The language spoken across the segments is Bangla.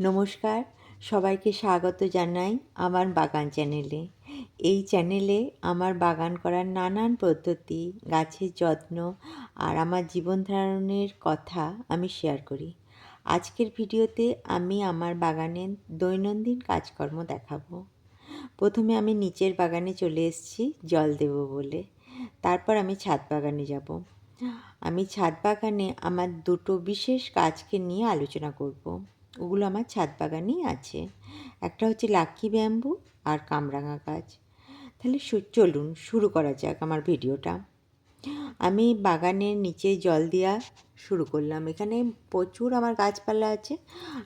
নমস্কার, সবাইকে স্বাগত জানাই আমার বাগান চ্যানেলে। এই চ্যানেলে আমার বাগান করার নানান পদ্ধতি, গাছের যত্ন আর আমার জীবন ধারণের কথা আমি শেয়ার করি। আজকের ভিডিওতে আমি আমার বাগানের দৈনন্দিন কাজকর্ম দেখাবো। প্রথমে আমি নিচের বাগানে চলে এসেছি, জল দেব বলে। তারপর আমি ছাদ বাগানে যাব। আমি ছাদ বাগানে আমার দুটো বিশেষ গাছকে নিয়ে আলোচনা করব। ওগুলো আমার ছাদ বাগানেই আছে। একটা হচ্ছে লাক্কি ব্যাম্বু আর কামরাঙা গাছ। তাহলে চলুন শুরু করা যাক আমার ভিডিওটা। আমি বাগানের নিচে জল দেওয়া শুরু করলাম। এখানে প্রচুর আমার গাছপালা আছে।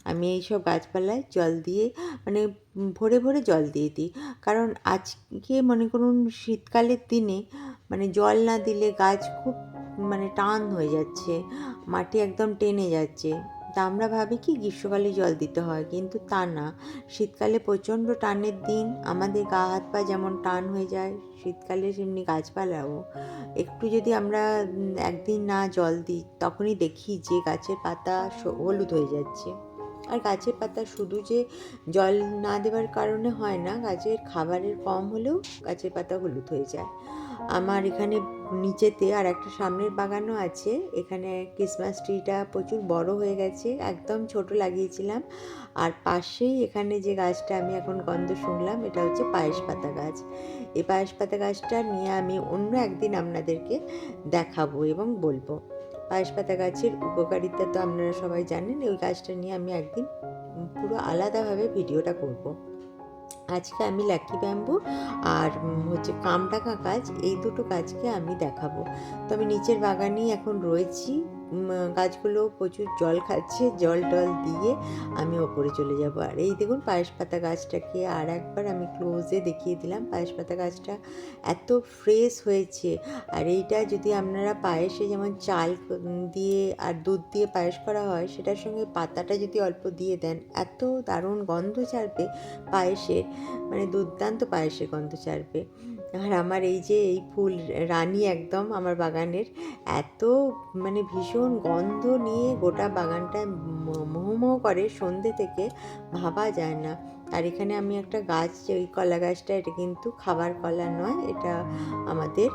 আমি এইসব গাছপালায় জল দিয়ে মানে ভরে ভরে জল দিয়ে দিই। কারণ আজকে মনে করুন শীতকালের দিনে মানে জল না দিলে গাছ খুব মানে টান হয়ে যাচ্ছে। মাটি একদম টেনে যাচ্ছে। তা আমরা ভাবি কি গ্রীষ্মকালে জল দিতে হয়? কিন্তু তা না। শীতকালে প্রচণ্ড টানের দিন, আমাদের গা হাত পা যেমন টান হয়ে যায়, শীতকালে সেমনি গাছপালাও। একটু যদি আমরা একদিন না জল দিই, তখনই দেখি যে গাছের পাতা হলুদ হয়ে যাচ্ছে। আর গাছের পাতা শুধু যে জল না দেওয়ার কারণে হয় না, গাছের খাবারের কম হলেও গাছের পাতা হলুদ হয়ে যায়। আমার এখানে নিচেতে আর একটা সামনের বাগানও আছে। এখানে ক্রিসমাস ট্রিটা প্রচুর বড় হয়ে গেছে, একদম ছোট লাগিয়েছিলাম। আর পাশেই এখানে যে গাছটা আমি এখন গন্ধ শুনলাম, এটা হচ্ছে পায়েস পাতা গাছ। এই পায়েস পাতা গাছটা নিয়ে আমি অন্য একদিন আপনাদেরকে দেখাবো এবং বলব। পায়েস পাতা গাছের উপকারিতা তো আপনারা সবাই জানেন ওই গাছটা নিয়ে আমি একদিন পুরো আলাদাভাবে ভিডিওটা করব। আজকে আমি লাকি ব্যাম্বু আর হচ্ছে কামটাকা গাছ, এই দুটো গাছকে আমি দেখাবো তো আমি নিচের বাগানেই এখন রয়েছি গাছগুলো প্রচুর জল খাচ্ছে, জল টল দিয়ে আমি ওপরে চলে যাব। আর এই দেখুন পায়েস পাতা গাছটাকে আর একবার আমি ক্লোজে দেখিয়ে দিলাম। পায়েস পাতা গাছটা এত ফ্রেশ হয়েছে। আর এইটা যদি আপনারা পায়েসে যেমন চাল দিয়ে আর দুধ দিয়ে পায়েস করা হয়, সেটার সঙ্গে পাতাটা যদি অল্প দিয়ে দেন, এত দারুণ গন্ধ ছাড়বে পায়েসের মানে দুর্দান্ত পায়েসের গন্ধ ছাড়বে। আর আমার এই যে এই ফুল রানী একদম আমার বাগানের, এত মানে ভীষণ গন্ধ নিয়ে গোটা বাগানটা মোহমোহ করে সন্ধে থেকে ভাবা যায় না। আর এখানে আমি একটা গাছ, ওই কলা গাছটা, এটা কিন্তু খাবার কলা নয়, এটা আমাদের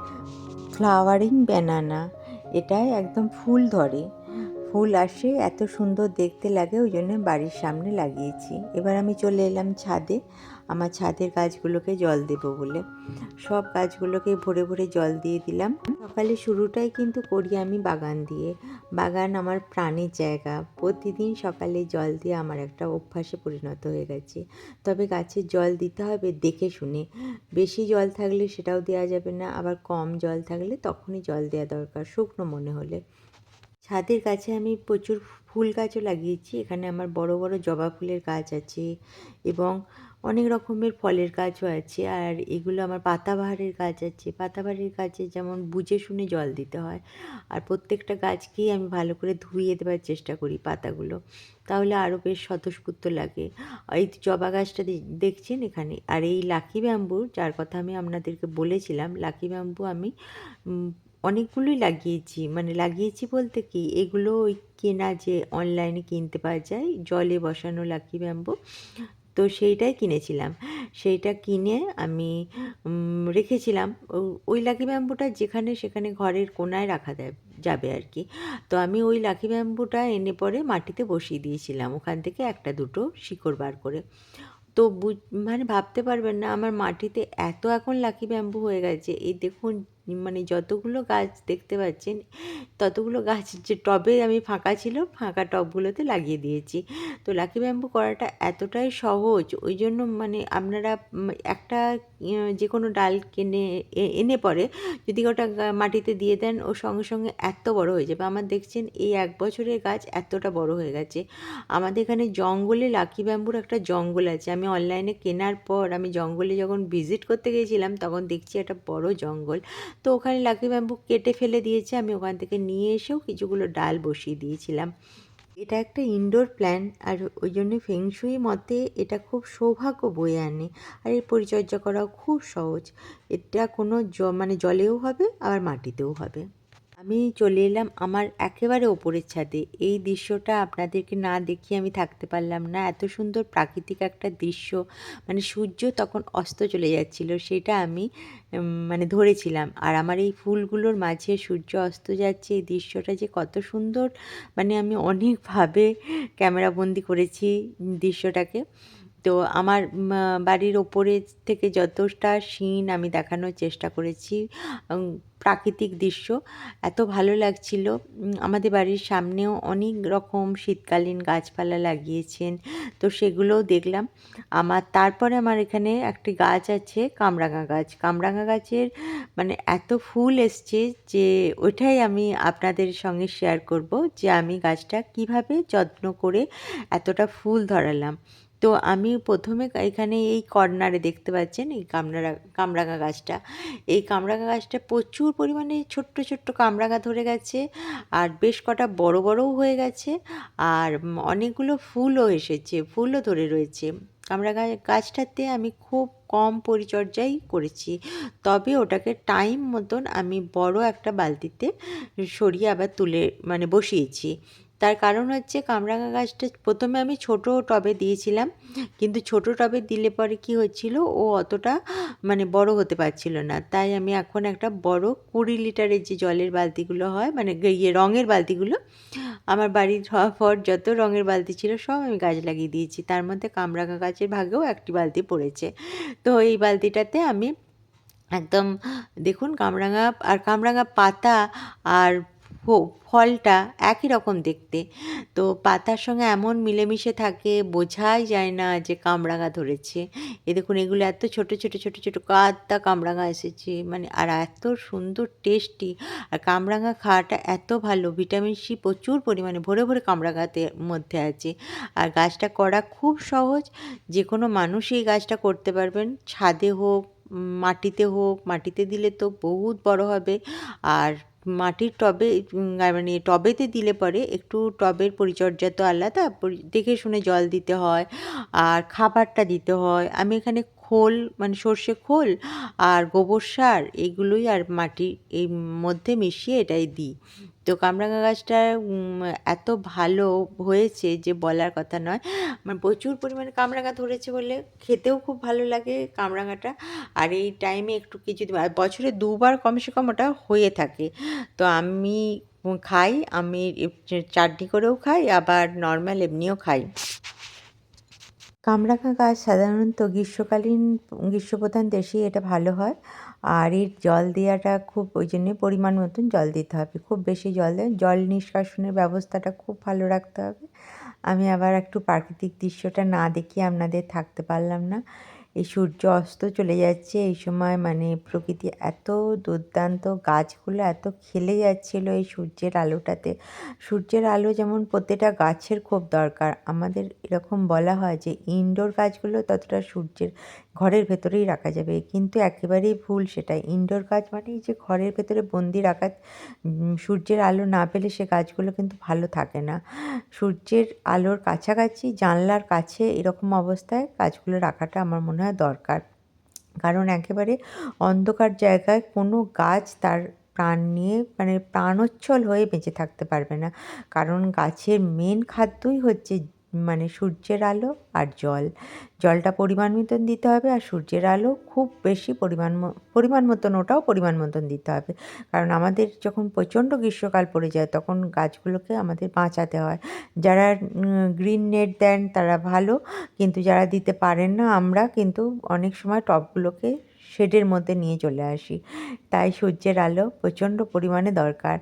ফ্লাওয়ারিং ব্যানানা এটায় একদম ফুল ধরে। ফুল আসে, এত সুন্দর দেখতে লাগে, ওই জন্য বাড়ির সামনে লাগিয়েছি। এবার আমি চলে এলাম ছাদে, আমার ছাদের গাছগুলোকে জল দেব বলে। সব গাছগুলোকে ভরে ভরে জল দিয়ে দিলাম। সকালে শুরুটাই কিন্তু করি আমি বাগান দিয়ে। বাগান আমার প্রাণের জায়গা। প্রতিদিন সকালে জল দিয়ে আমার একটা অভ্যাসে পরিণত হয়ে গেছে। তবে গাছে জল দিতে হবে দেখে শুনে। বেশি জল থাকলে সেটাও দেওয়া যাবে না, আবার কম জল থাকলে তখনই জল দেওয়া দরকার, শুকনো মনে হলে। ছাদের কাছে আমি প্রচুর ফুল গাছও লাগিয়েছি। এখানে আমার বড় বড় জবা ফুলের গাছ আছে এবং অনেক রকমের ফলের গাছও আছে। আর এগুলো আমার পাতাবাহারের গাছ আছে। পাতাবাহারের গাছে যেমন বুঝে শুনে জল দিতে হয়। আর প্রত্যেকটা গাছকেই আমি ভালো করে ধুইয়ে দেওয়ার চেষ্টা করি পাতাগুলো। তাহলে আরও বেশ স্বতঃস্ফূর্ত লাগে। এই জবা গাছটা দেখছেন এখানে? আর এই লাকি ব্যাম্বু, যার কথা আমি আপনাদেরকে বলেছিলাম, লাকি ব্যাম্বু আমি অনেকগুলোই লাগিয়েছি। মানে লাগিয়েছি বলতে কি, এগুলো ওই কেনা যে অনলাইনে কিনতে পাওয়া যায়, জলে বসানো লাকি ব্যাম্বু তো সেইটাই কিনেছিলাম। সেইটা কিনে আমি রেখেছিলাম। ওই লাকি ব্যাম্বুটা যেখানে সেখানে ঘরের কোনায় রাখা যাবে আর কি। তো আমি ওই লাকি ব্যাম্বুটা এনে পরে মাটিতে বসিয়ে দিয়েছিলাম। ওখান থেকে একটা দুটো শিকড় বার করে। তো মানে ভাবতে পারবেন না, আমার মাটিতে এত এখন লাকি ব্যাম্বু হয়ে গেছে। এই দেখুন মানে যতগুলো গাছ দেখতে পাচ্ছেন ততগুলো গাছ যে টবে আমি ফাঁকা ছিল ফাঁকা টবগুলোতে লাগিয়ে দিয়েছি। তো লাকি ব্যাম্বু করাটা এতটাই সহজ ওই জন্য মানে আপনারা একটা ইয়ে, যে কোনো ডাল কিনে এনে পরে যদি ওটা মাটিতে দিয়ে দেন ও সঙ্গে সঙ্গে এত বড় হয়ে যাবে। আমার দেখছেন এই এক বছরের গাছ এতটা বড় হয়ে গেছে। আমাদের এখানে জঙ্গলে লাকি ব্যাম্বুর একটা জঙ্গল আছে। আমি অনলাইনে কেনার পর আমি জঙ্গলে যখন ভিজিট করতে গিয়েছিলাম তখন দেখছি একটা বড় জঙ্গল। তো ওখানে লাকি ব্যাম্বু কেটে ফেলে দিয়েছে। আমি ওখান থেকে নিয়ে এসেও কিছুগুলো ডাল বসিয়ে দিয়েছিলাম। এটা একটা ইনডোর প্ল্যান আর ওই জন্য ফেংশুই মতে এটা খুব সৌভাগ্য বয়ে আনে, আর এর পরিচর্যা করাও খুব সহজ। এটা কোনো জ মানে জলেও হবে, আবার মাটিতেও হবে। আমি চলে এলাম আমার একেবারে ওপরের ছাদে। এই দৃশ্যটা আপনাদেরকে না দেখিয়ে আমি থাকতে পারলাম না। এত সুন্দর প্রাকৃতিক একটা দৃশ্য মানে সূর্য তখন অস্ত চলে যাচ্ছিল, সেটা আমি মানে ধরেছিলাম। আর আমার এই ফুলগুলোর মাঝে সূর্য অস্ত যাচ্ছে, এই দৃশ্যটা যে কত সুন্দর মানে আমি অনেকভাবে ক্যামেরাবন্দি করেছি দৃশ্যটাকে। তো আমার বাড়ির ওপরে থেকে যতটা সিন আমি দেখানোর চেষ্টা করেছি প্রাকৃতিক দৃশ্য, এত ভালো লাগছিল। আমাদের বাড়ির সামনেও অনেক রকম শীতকালীন গাছপালা লাগিয়েছেন, তো সেগুলোও দেখলাম। আমার, তারপরে আমার এখানে একটি গাছ আছে, কামরাঙা গাছ। কামরাঙা গাছের মানে এত ফুল এসছে যে ওইটাই আমি আপনাদের সঙ্গে শেয়ার করব যে আমি গাছটা কীভাবে যত্ন করে এতটা ফুল ধরালাম। তো আমি প্রথমে এখানে এই কর্নারে দেখতে পাচ্ছেন এই কামরাঙা কামরাঙা গাছটা। এই কামরাঙা গাছটা প্রচুর পরিমাণে ছোট্ট ছোট্ট কামরাঙা ধরে গেছে আর বেশ কটা বড়, বড়ও হয়ে গেছে আর অনেকগুলো ফুলও এসেছে, ফুলও ধরে রয়েছে। কামরাঙা গাছটাতে আমি খুব কম পরিচর্যাই করেছি, তবে ওটাকে টাইম মতন আমি বড় একটা বালতিতে সরিয়ে আবার তুলে মানে বসিয়েছি। তার কারণ হচ্ছে কামরাঙা গাছটা প্রথমে আমি ছোট টবে দিয়েছিলাম, কিন্তু ছোট টবে দিলে পরে কি হচ্ছিল, ও অতটা মানে বড় হতে পারছিল না। তাই আমি এখন একটা বড় কুড়ি লিটারের যে জলের বালতিগুলো হয় মানে ইয়ে রঙের বালতিগুলো, আমার বাড়ির পর যত রঙের বালতি ছিল সব আমি গাছ লাগিয়ে দিয়েছি। তার মধ্যে কামরাঙা গাছের ভাগেও একটি বালতি পড়েছে। তো এই বালতিটাতে আমি একদম, দেখুন কামরাঙা আর কামরাঙা পাতা আর ফলটা একই রকম দেখতে। তো পাতার সঙ্গে এমন মিলেমিশে থাকে, বোঝাই যায় না যে কামরাঙা ধরেছে। এ দেখুন, এগুলো এত ছোট ছোট ছোট ছোট, কাদা কামরাঙা এসেছে। মানে আর এত সুন্দর টেস্টি। আর কামরাঙা খাওয়াটা এত ভালো, ভিটামিন সি প্রচুর পরিমাণে, ভরে ভরে কামরাঙাতে মধ্যে আছে। আর গাছটা করা খুব সহজ। যে কোনো মানুষ এই গাছটা করতে পারবেন। ছাদে হোক মাটিতে হোক, মাটিতে দিলে তো বহুত বড় হবে। আর মাটির টবে মানে টবেতে দিলে পরে একটু টবের পরিচর্যা তো আলাদা দেখে শুনে জল দিতে হয়, আর খাবারটা দিতে হয়। আমি এখানে খোল মানে সর্ষে খোল আর গোবর সার এগুলোই আর মাটি এই মধ্যে মিশিয়ে এটাই দিই। তো কামরাঙা গাছটা এত ভালো হয়েছে যে বলার কথা নয়। মানে প্রচুর পরিমাণে কামরাঙা ধরেছে বলে খেতেও খুব ভালো লাগে কামরাঙাটা আর এই টাইমে একটু কিছু বছরে দুবার কমসে কম ওটা হয়ে থাকে। তো আমি খাই, আমি চাটনি করেও খাই, আবার নর্মাল এমনিও খাই। কামরাঙা গাছ সাধারণত গ্রীষ্মকালীন, গ্রীষ্মপ্রধান দেশেই এটা ভালো হয়। আর এর জল দেওয়াটা খুব, ওই জন্যে পরিমাণ মতন জল দিতে হবে। খুব বেশি জল জল নিষ্কাশনের ব্যবস্থাটা খুব ভালো রাখতে হবে। আমি আবার একটু প্রাকৃতিক দৃশ্যটা না দেখিয়ে আপনাদের থাকতে পারলাম না। এই সূর্য অস্ত চলে যাচ্ছে। এই সময় মানে প্রকৃতি এত দুর্দান্ত, গাছগুলো এত খেলে যাচ্ছিল এই সূর্যের আলোটাতে। সূর্যের আলো যেমন প্রত্যেকটা গাছের খুব দরকার। আমাদের এরকম বলা হয় যে ইনডোর গাছগুলো ততটা সূর্যের ঘরের ভেতরেই রাখা যাবে। কিন্তু একেবারেই ভুল সেটা। ইনডোর গাছ মানেই যে ঘরের ভেতরে বন্দি রাখা সূর্যের আলো না পেলে সে গাছগুলো কিন্তু ভালো থাকে না। সূর্যের আলোর কাছাকাছি, জানলার কাছে এরকম অবস্থায় গাছগুলো রাখাটা আমার মনে হয় দরকার। কারণ একেবারে অন্ধকার জায়গায় কোনো গাছ তার প্রাণ নিয়ে মানে প্রাণোচ্ছল হয়ে বেঁচে থাকতে পারবে না। কারণ গাছের মেন খাদ্যই হচ্ছে মানে সূর্যের আলো আর জল। জলটা পরিমাণ মতন দিতে হবে আর সূর্যের আলো খুব বেশি পরিমাণ পরিমাণ মতন ওটাও পরিমাণ মতন দিতে হবে। কারণ আমাদের যখন প্রচণ্ড গ্রীষ্মকাল পড়ে যায়, তখন গাছগুলোকে আমাদের বাঁচাতে হয়। যারা গ্রিন নেট দেন তারা ভালো, কিন্তু যারা দিতে পারেন না, আমরা কিন্তু অনেক সময় টবগুলোকে শেডের মধ্যে নিয়ে চলে আসি। তাই সূর্যের আলো প্রচণ্ড পরিমাণে দরকার।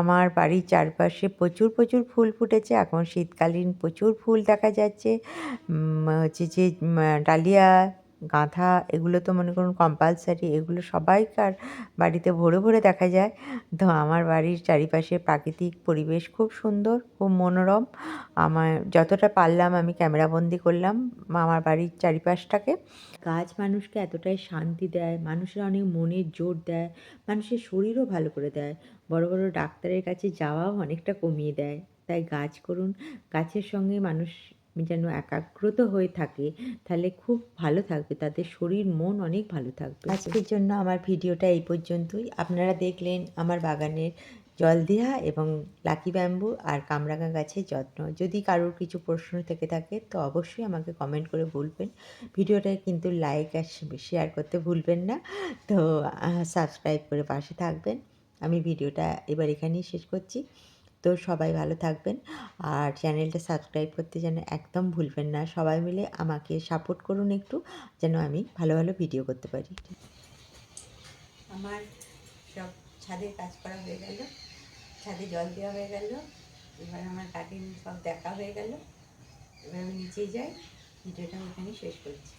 আমার বাড়ির চারপাশে প্রচুর প্রচুর ফুল ফুটেছে। এখন শীতকালীন প্রচুর ফুল দেখা যাচ্ছে। হচ্ছে যে ডালিয়া গাঁথা এগুলো তো মনে করুন কম্পালসারি এগুলো সবাইকার বাড়িতে ভরে ভরে দেখা যায়। তো আমার বাড়ির চারিপাশে প্রাকৃতিক পরিবেশ খুব সুন্দর, খুব মনোরম। আমার যতটা পারলাম আমি ক্যামেরাবন্দি করলাম আমার বাড়ির চারিপাশটাকে। গাছ মানুষকে এতটাই শান্তি দেয়, মানুষের অনেক মনের জোর দেয়, মানুষের শরীরও ভালো করে দেয়। বড় বড় ডাক্তারের কাছে যাওয়াও অনেকটা কমিয়ে দেয়। তাই গাছ করুন, গাছের সঙ্গে মানুষ যেন একাগ্রত হয়ে থাকে, তাহলে খুব ভালো থাকবে তাদের শরীর, মন অনেক ভালো থাকবে। আজকের জন্য আমার ভিডিওটা এই পর্যন্তই। আপনারা দেখলেন আমার বাগানের জল দেওয়া এবং লাকি ব্যাম্বু আর কামরাঙা গাছের যত্ন। যদি কারোর কিছু প্রশ্ন থেকে থাকে, তো অবশ্যই আমাকে কমেন্ট করে বলবেন। ভিডিওটা কিন্তু লাইক আর শেয়ার করতে ভুলবেন না। তো সাবস্ক্রাইব করে পাশে থাকবেন। আমি ভিডিওটা এবার এখানেই শেষ করছি। তো সবাই ভালো থাকবেন। আর চ্যানেলটা সাবস্ক্রাইব করতে যেন একদম ভুলবেন না। সবাই মিলে আমাকে সাপোর্ট করুন একটু, যেন আমি ভালো ভালো ভিডিও করতে পারি। আমার সব ছাদের কাজ করা হয়ে গেল, ছাদে জল দেওয়া হয়ে গেল, এবার আমার কাটিং সব দেখা হয়ে গেল। এবার আমি নিচে যাই, ভিডিওটা এখানে শেষ করছি।